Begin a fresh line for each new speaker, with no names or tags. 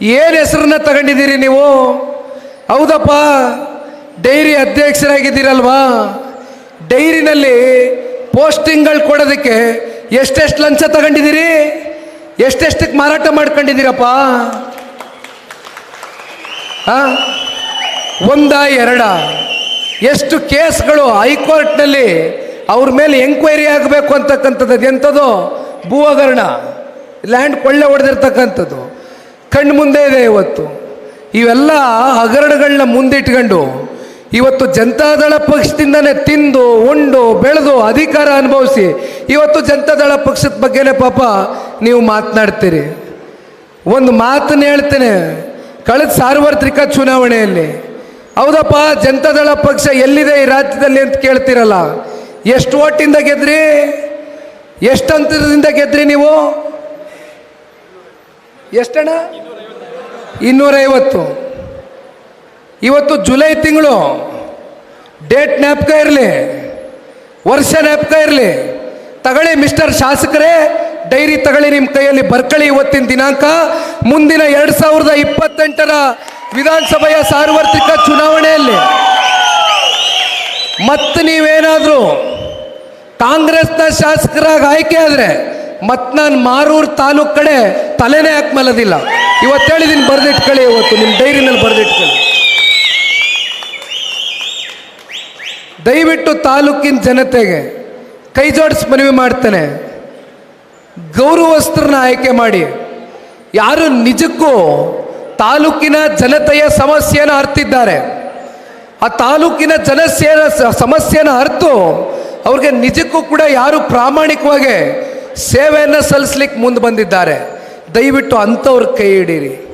ಏನು ಹೆಸರನ್ನ ತಗೊಂಡಿದ್ದೀರಿ ನೀವು? ಹೌದಪ್ಪ, ಡೈರಿ ಅಧ್ಯಕ್ಷರಾಗಿದ್ದೀರಲ್ವಾ? ಡೈರಿನಲ್ಲಿ ಪೋಸ್ಟಿಂಗ್ಗಳು ಕೊಡೋದಕ್ಕೆ ಎಷ್ಟೆಷ್ಟು ಲಂಚ ತಗೊಂಡಿದ್ದೀರಿ? ಎಷ್ಟೆಷ್ಟಕ್ಕೆ ಮಾರಾಟ ಮಾಡ್ಕೊಂಡಿದ್ದೀರಪ್ಪ? ಒಂದ, ಎರಡ. ಎಷ್ಟು ಕೇಸ್ಗಳು ಹೈಕೋರ್ಟ್ನಲ್ಲಿ ಅವ್ರ ಮೇಲೆ ಎಂಕ್ವೈರಿ ಆಗಬೇಕು ಅಂತಕ್ಕಂಥದ್ದು ಎಂಥದ್ದು? ಭೂ ಹಗರಣ ಲ್ಯಾಂಡ್ ಕೊಳ್ಳೆ ಹೊಡೆದಿರ್ತಕ್ಕಂಥದ್ದು. ಕಣ್ಣು ಮುಂದೆ ಇದೆ ಇವತ್ತು. ಇವೆಲ್ಲ ಹಗರಣಗಳನ್ನ ಮುಂದಿಟ್ಕೊಂಡು ಇವತ್ತು ಜನತಾದಳ ಪಕ್ಷದಿಂದನೇ ತಿಂದು, ಉಂಡು, ಬೆಳೆದು ಅಧಿಕಾರ ಅನುಭವಿಸಿ ಇವತ್ತು ಜನತಾದಳ ಪಕ್ಷದ ಬಗ್ಗೆನೇ ಪಾಪ ನೀವು ಮಾತನಾಡ್ತೀರಿ. ಒಂದು ಮಾತನ್ನು ಹೇಳ್ತೇನೆ, ಕಳೆದ ಸಾರ್ವತ್ರಿಕ ಚುನಾವಣೆಯಲ್ಲಿ. ಹೌದಪ್ಪ, ಜನತಾದಳ ಪಕ್ಷ ಎಲ್ಲಿದೆ ಈ ರಾಜ್ಯದಲ್ಲಿ ಅಂತ ಕೇಳ್ತೀರಲ್ಲ. ಎಷ್ಟು ಓಟಿಂದ ಗೆದ್ರಿ? ಎಷ್ಟು ಅಂತರದಿಂದ ಗೆದ್ರಿ ನೀವು? ಎಷ್ಟಣ್ಣ? ಇನ್ನೂರೈವತ್ತು. ಇವತ್ತು ಜುಲೈ ತಿಂಗಳು. ಡೇಟ್ ಜ್ಞಾಪಕ ಇರಲಿ. ವರ್ಷ ಜ್ಞಾಪಕ ಇರಲಿ. ತಗೊಳ್ಳಿ ಮಿಸ್ಟರ್ ಶಾಸಕರೇ, ಡೈರಿ ತಗೊಳ್ಳಿ ನಿಮ್ಮ ಕೈಯಲ್ಲಿ ಬರ್ಕಳಿ ಇವತ್ತಿನ ದಿನಾಂಕ. ಮುಂದಿನ ಎರಡು ಸಾವಿರದ ಇಪ್ಪತ್ತೆಂಟರ ವಿಧಾನಸಭೆಯ ಸಾರ್ವತ್ರಿಕ ಚುನಾವಣೆಯಲ್ಲಿ. ಮತ್ತೆ ನೀವೇನಾದರೂ ಕಾಂಗ್ರೆಸ್ನ ಶಾಸಕರಾಗಿ ಆಯ್ಕೆ ಆದರೆ ಮತ್ತೆ ನಾನು ಮಾರೂರು ತಾಲೂಕು ಕಡೆ ತಲೆನೇ ಹಾಕಿ ಮಲದಿಲ್ಲ? ಇವತ್ತು ಹೇಳಿದ್ದೀನಿ ಬರೆದಿಟ್ಕೊಳ್ಳಿ ಇವತ್ತು ನಿಮ್ಮ ಡೈರಿನಲ್ಲಿ ಬರೆದಿಟ್ಕೊಳ್ಳಿ. ದಯವಿಟ್ಟು ತಾಲೂಕಿನ ಜನತೆಗೆ ಕೈ ಜೋಡಿಸಿ ಮನವಿ ಮಾಡ್ತೇನೆ. ಗೌರವಸ್ಥರನ್ನ ಆಯ್ಕೆ ಮಾಡಿ. ಯಾರು ನಿಜಕ್ಕೂ ತಾಲೂಕಿನ ಜನತೆಯ ಸಮಸ್ಯೆಯನ್ನು ಅರ್ತಿದ್ದಾರೆ. ಆ ತಾಲೂಕಿನ ಜನಸೇನ ಸಮಸ್ಯೆಯನ್ನು ಅರ್ತು, ಅವ್ರಿಗೆ ನಿಜಕ್ಕೂ ಕೂಡ ಯಾರು ಪ್ರಾಮಾಣಿಕವಾಗಿ ಸೇವೆಯನ್ನು ಸಲ್ಲಿಸ್ಲಿಕ್ಕೆ ಮುಂದೆ ಬಂದಿದ್ದಾರೆ. ದಯವಿಟ್ಟು ಅಂಥವ್ರ ಕೈ ಹಿಡೀರಿ.